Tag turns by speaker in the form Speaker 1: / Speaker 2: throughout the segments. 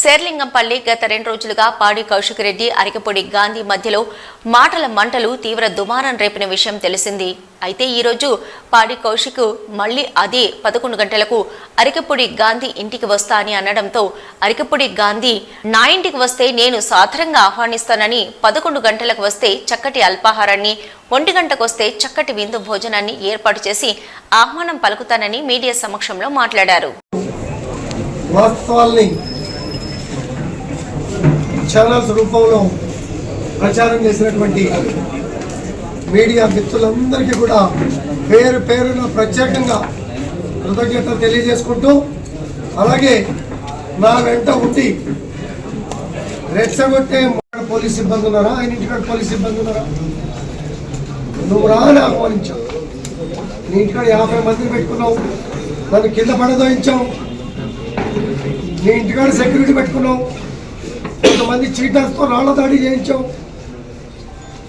Speaker 1: శేర్లింగంపల్లి గత రెండు రోజులుగా పాడి కౌశిక్ రెడ్డి అరికపొడి గాంధీ మధ్యలో మాటల మంటలు తీవ్ర దుమారం రేపిన విషయం తెలిసింది. అయితే ఈరోజు పాడి కౌశిక్ మళ్ళీ అదే పదకొండు గంటలకు అరికపొడి గాంధీ ఇంటికి వస్తా అని అనడంతో అరికపొడి గాంధీ నా ఇంటికి వస్తే నేను సాధారణంగా ఆహ్వానిస్తానని పదకొండు గంటలకు వస్తే చక్కటి అల్పాహారాన్ని ఒంటి గంటకు వస్తే చక్కటి విందు భోజనాన్ని ఏర్పాటు చేసి ఆహ్వానం పలుకుతానని మీడియా సమక్షంలో మాట్లాడారు.
Speaker 2: వాస్తవాల్ని ఛానల్స్ రూపంలో ప్రచారం చేసినటువంటి మీడియా మిత్రులందరికీ కూడా పేరు పేరున ప్రత్యేకంగా కృతజ్ఞతలు తెలియజేసుకుంటూ అలాగే నా వెంట ఉండి రెచ్చగొట్టే పోలీస్ సిబ్బంది ఉన్నారా? ఆయన ఇంటికాడ పోలీస్ సిబ్బంది ఉన్నారా? నువ్వు రా అని ఆహ్వానించావు. నీ ఇంటికాడ యాభై మందిని పెట్టుకున్నావు. నన్ను కింద పడదోయించావు. నీ ఇంటికాడ సెక్యూరిటీ పెట్టుకున్నావు. కొంతమంది చీటర్స్తో రాళ్ళ దాడి చేయించావు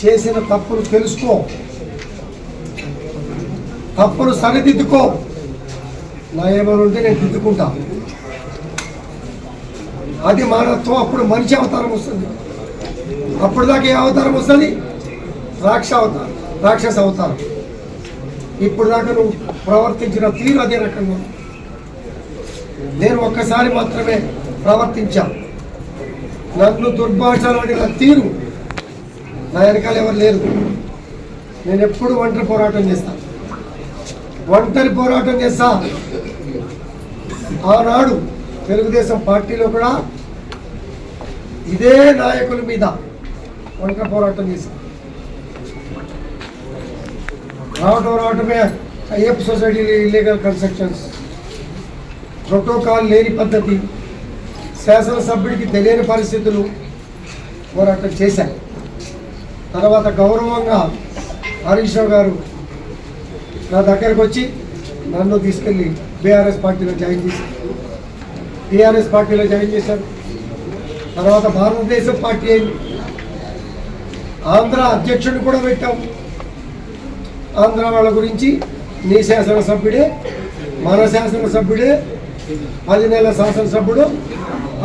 Speaker 2: చేసిన తప్పులు తెలుసుకో. తప్పులు సరిదిద్దుకో. నా ఏమైనా ఉంటే నేను దిద్దుకుంటా. అది మానత్వం అప్పుడు మనిషి అవతారం వస్తుంది. అప్పుడు దాకా ఏ అవతారం వస్తుంది? రాక్ష అవతారం రాక్షస అవతారం. ఇప్పుడు దాకా నువ్వు ప్రవర్తించిన తీరు అదే రకంగా నేను ఒక్కసారి మాత్రమే ప్రవర్తించాను నన్ను దుర్భాషలాడిన తీరు నా వెనకాల ఎవరు లేరు. నేను ఎప్పుడు ఒంటరి పోరాటం చేస్తా. ఒంటరి పోరాటం చేస్తా. ఆనాడు తెలుగుదేశం పార్టీలో కూడా ఇదే నాయకుల మీద ఒంటరి పోరాటం చేశా రావటం రావటమే IF society illegal constructions protocol లేని పద్ధతి. శాసనసభ్యుడికి తెలియని పరిస్థితులు పోరాటం చేశారు. తర్వాత గౌరవంగా హరీష్ రావు గారు నా దగ్గరకు వచ్చి నన్ను తీసుకెళ్ళి బీఆర్ఎస్ పార్టీలో జాయిన్ చేశారు. టీఆర్ఎస్ పార్టీలో జాయిన్ చేశారు. తర్వాత భారతదేశం పార్టీ అయింది. ఆంధ్ర అధ్యక్షుడిని కూడా పెట్టాం. ఆంధ్ర వాళ్ళ గురించి నీ శాసనసభ్యుడే మన శాసనసభ్యుడే పది నెలల శాసనసభ్యుడు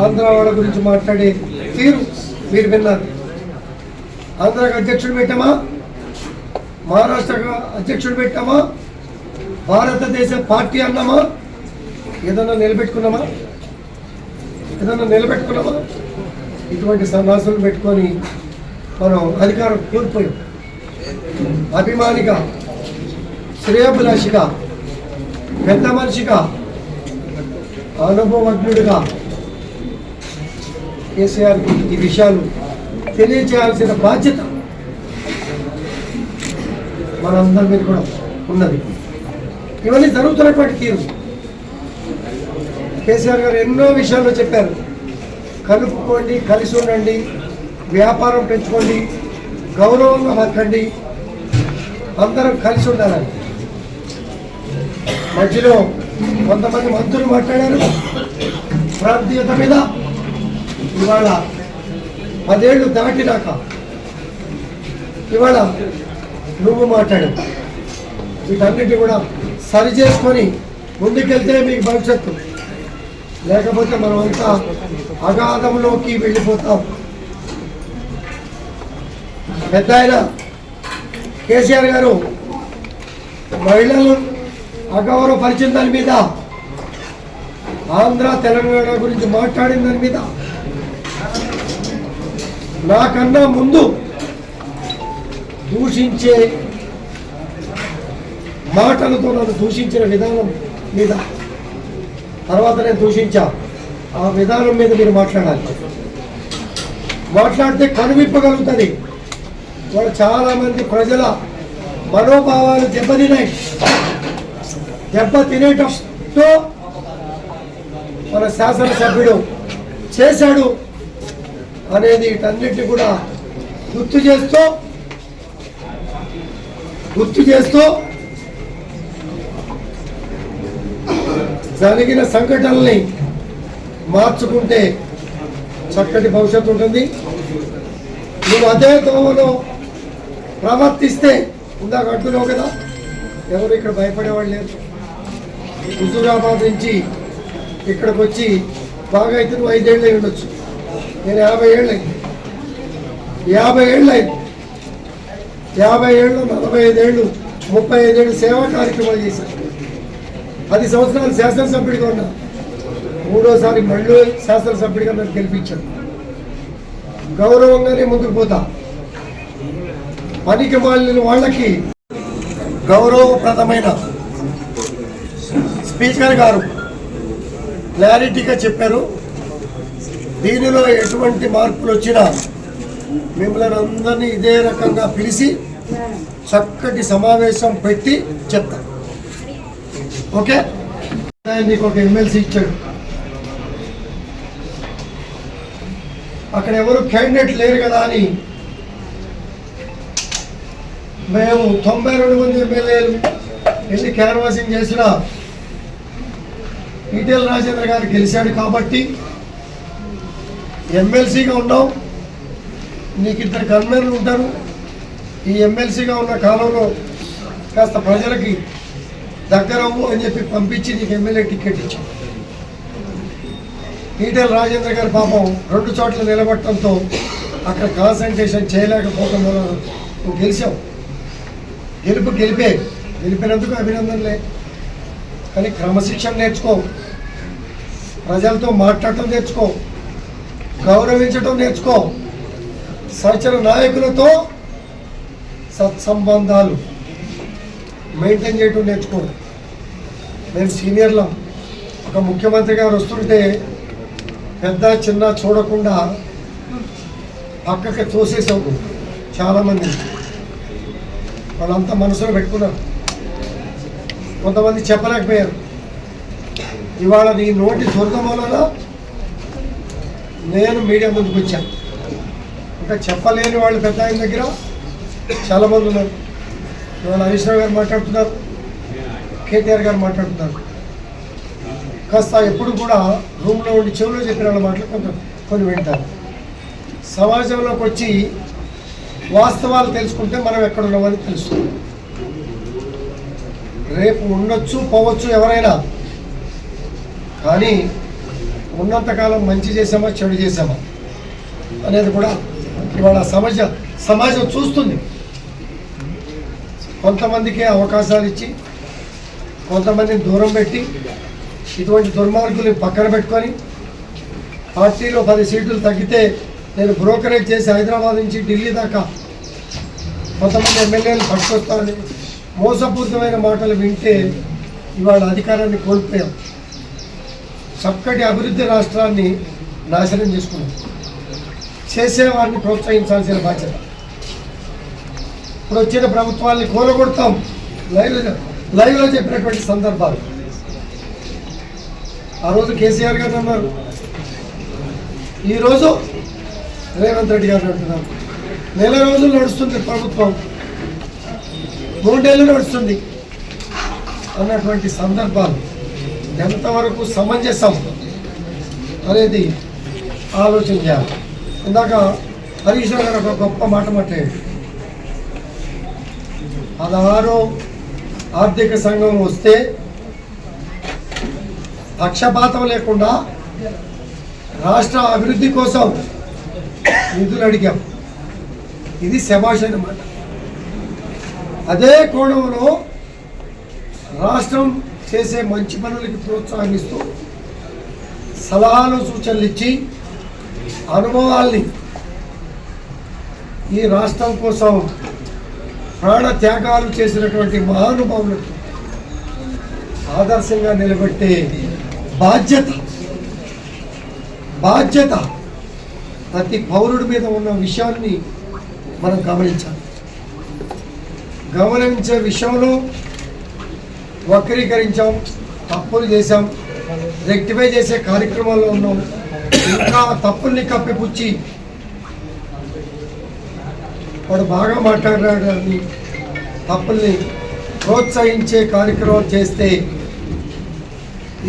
Speaker 2: ఆంధ్ర వాళ్ళ గురించి మాట్లాడే తీరు మీరు విన్నారు. ఆంధ్రాకి అధ్యక్షుడు పెట్టామా? మహారాష్ట్రకు అధ్యక్షుడు పెట్టామా? భారతదేశ పార్టీ అన్నామా? ఏదన్నా నిలబెట్టుకున్నామా? ఏదన్నా నిలబెట్టుకున్నామా? ఇటువంటి సన్నాసులు పెట్టుకొని మనం అధికారం కోల్పోయాం. అభిమానిగా శ్రేయభిలాషిగా పెద్ద మనిషిగా అనుభవజ్ఞుడిగా కేసీఆర్కి ఈ విషయాలు తెలియచేయాల్సిన బాధ్యత మనందరి మీద కూడా ఉన్నది. ఇవన్నీ జరుగుతున్నటువంటి తీరు. కేసీఆర్ గారు ఎన్నో విషయాల్లో చెప్పారు. కలుపుకోండి కలిసి ఉండండి వ్యాపారం పెంచుకోండి గౌరవంగా బతకండి అందరం కలిసి ఉండాలని. మధ్యలో కొంతమంది మంత్రులు మాట్లాడారు. ప్రాంతీయత మీద ఇవాళ పదేళ్ళు దాటినాక ఇవాళ నువ్వు మాట్లాడావు. వీటన్నిటి కూడా సరి చేసుకొని ముందుకెళ్తే మీకు భవిష్యత్తు. లేకపోతే మనం అంతా అగాధంలోకి వెళ్ళిపోతాం. పెద్ద ఆయన కేసీఆర్ గారు మహిళలు అగౌరవపరిచిన దాని మీద ఆంధ్ర తెలంగాణ గురించి మాట్లాడిన దాని మీద నాకన్నా ముందు దూషించే మాటలతో నన్ను దూషించిన విధానం మీద తర్వాత నేను దూషించా. ఆ విధానం మీద మీరు మాట్లాడాలి. మాట్లాడితే కనువిప్పగలుగుతుంది. వాళ్ళు చాలామంది ప్రజల మనోభావాలు దెబ్బతినాయి దెబ్బ తినేటప్పుడు మన శాసనసభ్యుడు చేశాడు. అనేది వీటన్నిటిని కూడా గుర్తు చేస్తూ గుర్తు చేస్తూ జరిగిన సంఘటనల్ని మార్చుకుంటే చక్కటి భవిష్యత్తు ఉంటుంది. నువ్వు అదే తోమలో ప్రవర్తిస్తే ఇందాక అంటున్నావు కదా. ఎవరు ఇక్కడ భయపడేవాళ్ళు లేరు. హుజూరాబాద్ నుంచి ఇక్కడికి వచ్చి బాగా అయితే నువ్వు ఐదేళ్ళు ఉండొచ్చు. నేను యాభై ఏళ్ళు అయింది. యాభై ఏళ్ళు అయింది. యాభై ఏళ్ళు నలభై ఐదేళ్ళు ముప్పై ఐదేళ్ళు సేవా కార్యక్రమాలు చేశాను. పది సంవత్సరాలు శాసనసభ్యుడిగా ఉన్నా. మూడోసారి మళ్ళీ శాసనసభ్యుడిగా నన్ను గెలిపించాను గౌరవంగానే ముందుకు పోతా. పనికి మాలిన వాళ్ళకి గౌరవప్రదమైన స్పీకర్ గారు క్లారిటీగా చెప్పారు. దీనిలో ఎటువంటి మార్పులు వచ్చినా మిమ్మల్ని అందరినీ ఇదే రకంగా పిలిచి చక్కటి సమావేశం పెట్టి చెప్తాను ఓకే? నీకు ఒక ఎమ్మెల్సీ ఇచ్చాడు. అక్కడ ఎవరు క్యాండిడేట్ లేరు కదా అని మేము తొంభై రెండు మంది ఎమ్మెల్యేలు వెళ్ళి క్యాన్వాసింగ్ చేసిన ఈటెల రాజేంద్ర గారు గెలిచాడు కాబట్టి ఎమ్మెల్సీగా ఉన్నావు. నీకు ఇద్దరు కన్వీనర్లు ఉంటారు. ఈ ఎమ్మెల్సీగా ఉన్న కాలంలో కాస్త ప్రజలకి దగ్గరవు అని చెప్పి పంపించి నీకు ఎమ్మెల్యే టికెట్ ఇచ్చాం. ఈటెల రాజేంద్ర గారి పాపం రెండు చోట్ల నిలబడటంతో అక్కడ కాన్సన్ట్రేషన్ చేయలేకపోవడం వల్ల నువ్వు గెలిచావు. గెలుపు గెలిపే గెలిపినందుకు అభినందనలే. కానీ క్రమశిక్షణ నేర్చుకో. ప్రజలతో మాట్లాడటం నేర్చుకో. గౌరవించడం నేర్చుకో. సచర నాయకులతో సత్సంబంధాలు మెయింటైన్ చేయటం నేర్చుకో. మేము సీనియర్లం. ఒక ముఖ్యమంత్రి గారు వస్తుంటే పెద్ద చిన్న చూడకుండా పక్కకి తోసేసావు చాలామంది. వాళ్ళంతా మనసులో పెట్టుకున్నారు. కొంతమంది చెప్పలేకపోయారు. ఇవాళ నీ నోటి దురద వలన నేను మీడియా ముందుకు వచ్చాను. ఇంకా చెప్పలేని వాళ్ళు పెద్ద ఆయన దగ్గర చాలామంది ఉన్నారు. ఇవాళ హరీష్ రావు గారు మాట్లాడుతున్నారు. కేటీఆర్ గారు మాట్లాడుతున్నారు. కాస్త ఎప్పుడు కూడా రూమ్లో ఉండి చెవులో చెప్పిన వాళ్ళ మాటలు కొంచెం కొన్ని వింటారు. సమాజంలోకి వచ్చి వాస్తవాలు తెలుసుకుంటే మనం ఎక్కడ ఉన్నామని తెలుస్తుంది. రేపు ఉండొచ్చు పోవచ్చు ఎవరైనా. కానీ ఉన్నంతకాలం మంచి చేసామా చెడు చేసామా అనేది కూడా ఇవాళ సమాజ సమాజం చూస్తుంది. కొంతమందికి అవకాశాలు ఇచ్చి కొంతమందిని దూరం పెట్టి ఇటువంటి దుర్మార్గులు పక్కన పెట్టుకొని పార్టీలో పది సీట్లు తగ్గితే నేను బ్రోకరేజ్ చేసి హైదరాబాద్ నుంచి ఢిల్లీ దాకా కొంతమంది ఎమ్మెల్యేలు పట్టుకొస్తారని మోసపూరితమైన మాటలు వింటే ఇవాళ అధికారాన్ని కోల్పోయాం. చక్కటి అభివృద్ధి రాష్ట్రాన్ని నాశనం చేసుకున్నాం చేసేవారిని ప్రోత్సహించాల్సిన బాధ్యత. ఇప్పుడు వచ్చిన ప్రభుత్వాన్ని కూలగొడతాం. లైవ్ లైవ్లో చెప్పినటువంటి సందర్భాలు. ఆ రోజు కేసీఆర్ గారు అన్నారు. ఈరోజు రేవంత్ రెడ్డి గారు అంటున్నారు. నెల రోజులు నడుస్తుంది ప్రభుత్వం. మూడేళ్ళు నడుస్తుంది అన్నటువంటి సందర్భాలు. ఎంతవరకు సమంజసం అనేది ఆలోచన చేయాలి ఇందాక హరీష్ గారు ఒక గొప్ప మాట మాట్లాడాడు పదహారో ఆర్థిక సంఘం వస్తే పక్షపాతం లేకుండా రాష్ట్ర అభివృద్ధి కోసం నిధులు అడిగాం. ఇది శభాష్ అన్నమాట అదే కోణంలో రాష్ట్రం చేసే మంచి పనులకి ప్రోత్సాహిస్తూ సలహాలు సూచనలు ఇచ్చి అనుభవాల్ని ఈ రాష్ట్రం కోసం ప్రాణ త్యాగాలు చేసినటువంటి మహానుభావులకు ఆదర్శంగా నిలబెట్టే బాధ్యత బాధ్యత ప్రతి పౌరుడి మీద ఉన్న విషయాన్ని మనం గమనించాలి. గమనించే విషయంలో వక్రీకరించాం తప్పులు చేశాం రెక్టిఫై చేసే కార్యక్రమాల్లో ఉన్నాం. ఇంకా తప్పుల్ని కప్పిపుచ్చి వాడు బాగా మాట్లాడాడు తప్పుల్ని ప్రోత్సహించే కార్యక్రమం చేస్తే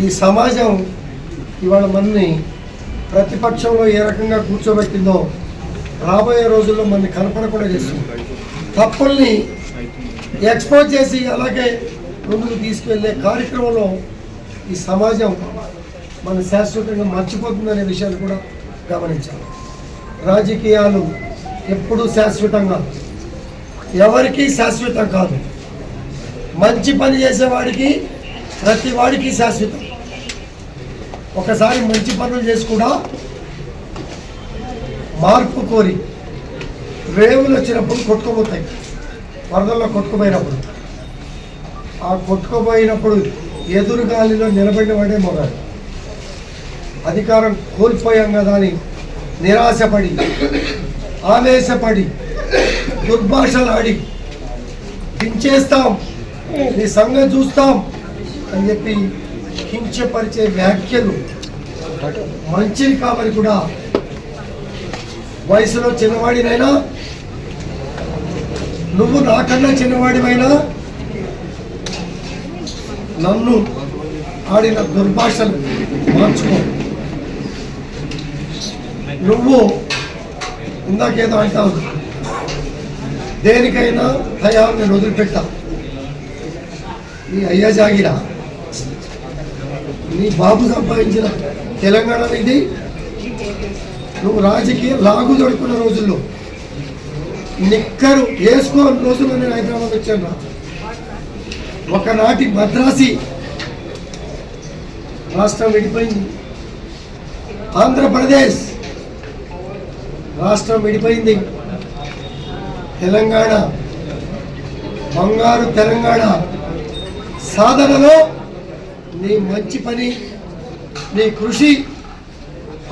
Speaker 2: ఈ సమాజం ఇవాళ మనని ప్రతిపక్షంలో ఏ రకంగా కూర్చోబెట్టిందో రాబోయే రోజుల్లో మనని కనపడకుండా చేస్తుంది. తప్పుల్ని ఎక్స్పోజ్ చేసి అలాగే ముందుకు తీసుకువెళ్ళే కార్యక్రమంలో ఈ సమాజం మన శాశ్వతంగా మర్చిపోతుందనే విషయాన్ని కూడా గమనించాలి. రాజకీయాలు ఎప్పుడూ శాశ్వతంగా ఎవరికీ శాశ్వతం కాదు. మంచి పని చేసేవాడికి ప్రతి వాడికి శాశ్వతం. ఒకసారి మంచి పనులు చేసి కూడా మార్పు కోరి రేవులు వచ్చినప్పుడు కొట్టుకుపోతాయి. వరదల్లో కొట్టుకుపోయినప్పుడు. ఆ కొట్టుకుపోయినప్పుడు ఎదురు గాలిలో నిలబడిన వాడే మొగాడు. అధికారం కోల్పోయాం కదా అని నిరాశపడి ఆవేశపడి దుర్భాషలాడి దించేస్తాం నీ సంగతి చూస్తాం అని చెప్పి కించపరిచే వ్యాఖ్యలు మంచిది కావాలి కూడా వయసులో చిన్నవాడినైనా నువ్వు నాకన్నా చిన్నవాడివైనా నన్ను ఆడిన దుర్భాషలు మార్చుకో. నువ్వు ఇందాకేదో అంటావు. దేనికైనా తయారు నేను వదిలిపెట్టా. నీ అయ్యా జాగిరా. నీ బాబు సంపాదించిన తెలంగాణ ఇది నువ్వు రాజకీయ లాగు దొడుకున్న రోజుల్లో నిక్కరు వేసుకోని రోజుల్లో నేను హైదరాబాద్ వచ్చాను ఒకనాటి మద్రాసి రాష్ట్రం విడిపోయింది. ఆంధ్రప్రదేశ్ రాష్ట్రం విడిపోయింది. తెలంగాణ బంగారు తెలంగాణ సాధనలో నీ మంచి పని నీ కృషి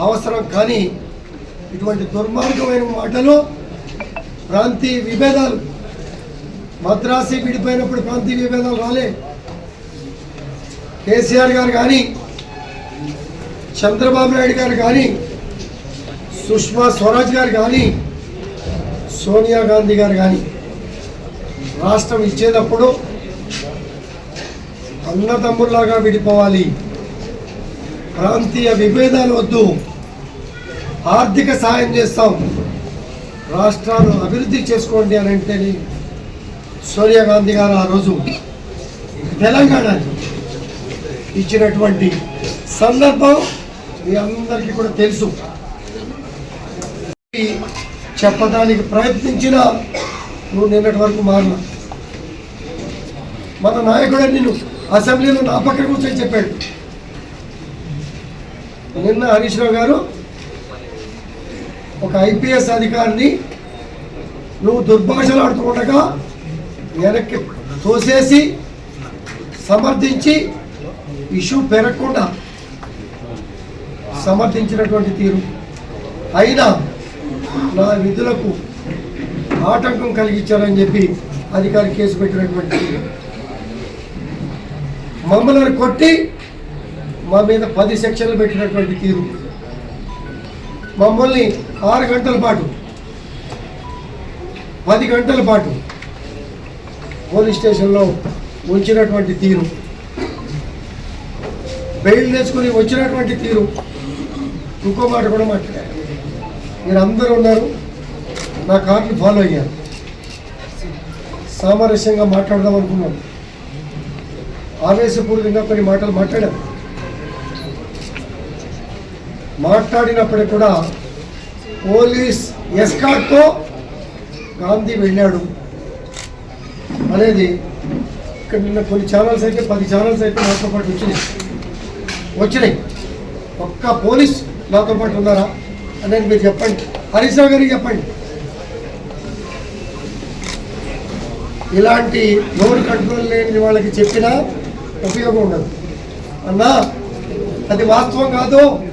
Speaker 2: అవసరం కానీ ఇటువంటి దుర్మార్గమైన మాటలు ప్రాంతీయ విభేదాలు మద్రాసి విడిపోయినప్పుడు ప్రాంతీయ విభేదాలు రాలే కేసీఆర్ గారు కానీ చంద్రబాబు నాయుడు గారు కానీ సుష్మా స్వరాజ్ గారు కానీ సోనియా గాంధీ గారు కానీ రాష్ట్రం ఇచ్చేటప్పుడు అన్నదమ్ముల్లాగా విడిపోవాలి. ప్రాంతీయ విభేదాలు వద్దు. ఆర్థిక సాయం చేస్తాం. రాష్ట్రాలు అభివృద్ధి చేసుకోండి అని అంటే సోనియా గాంధీ గారు ఆ రోజు తెలంగాణకి ఇచ్చినటువంటి సందర్భం మీ అందరికీ కూడా తెలుసు. చెప్పడానికి ప్రయత్నించిన నువ్వు నిన్నటి వరకు మారిన. మన నాయకుడు నిన్ను అసెంబ్లీలో నా పక్కన కూర్చొని చెప్పాడు. నిన్న హరీష్ రావు గారు ఒక ఐపీఎస్ అధికారిని నువ్వు దుర్భాషలు ఆడుతుండగా వెనక్కి తోసేసి సమర్థించి ఇష్యూ పెరగకుండా సమర్థించినటువంటి తీరు. అయినా నా విధులకు ఆటంకం కలిగించారని చెప్పి అధికారి కేసు పెట్టినటువంటి తీరు మమ్మల్ని కొట్టి మా మీద పది సెక్షన్లు పెట్టినటువంటి తీరు. మమ్మల్ని ఆరు గంటల పాటు పది గంటల పాటు పోలీస్ స్టేషన్లో ఉంచినటువంటి తీరు. బెయిల్ తెచ్చుకుని వచ్చినటువంటి తీరు. ఇంకో మాట కూడా మాట్లాడారు. మీరు అందరూ ఉన్నారు. నా కార్ని ఫాలో అయ్యారు. సామరస్యంగా మాట్లాడదాం అనుకున్నాను. ఆవేశపూరితంగా కొన్ని మాటలు మాట్లాడారు మాట్లాడినప్పటికి కూడా పోలీస్ ఎస్కాట్తో గాంధీ వెళ్ళాడు. అనేది ఇక్కడ నిన్న కొన్ని ఛానల్స్ అయితే పది ఛానల్స్ అయితే నాతో పాటు వచ్చినాయి. వచ్చినాయి. ఒక్క పోలీస్ నాతో పాటు ఉన్నారా? అనేది మీరు చెప్పండి. హరీష్ గారికి చెప్పండి. ఇలాంటి నోరు కంట్రోల్ లేని వాళ్ళకి చెప్పినా ఉపయోగం ఉండదు. అన్నా అది వాస్తవం కాదు?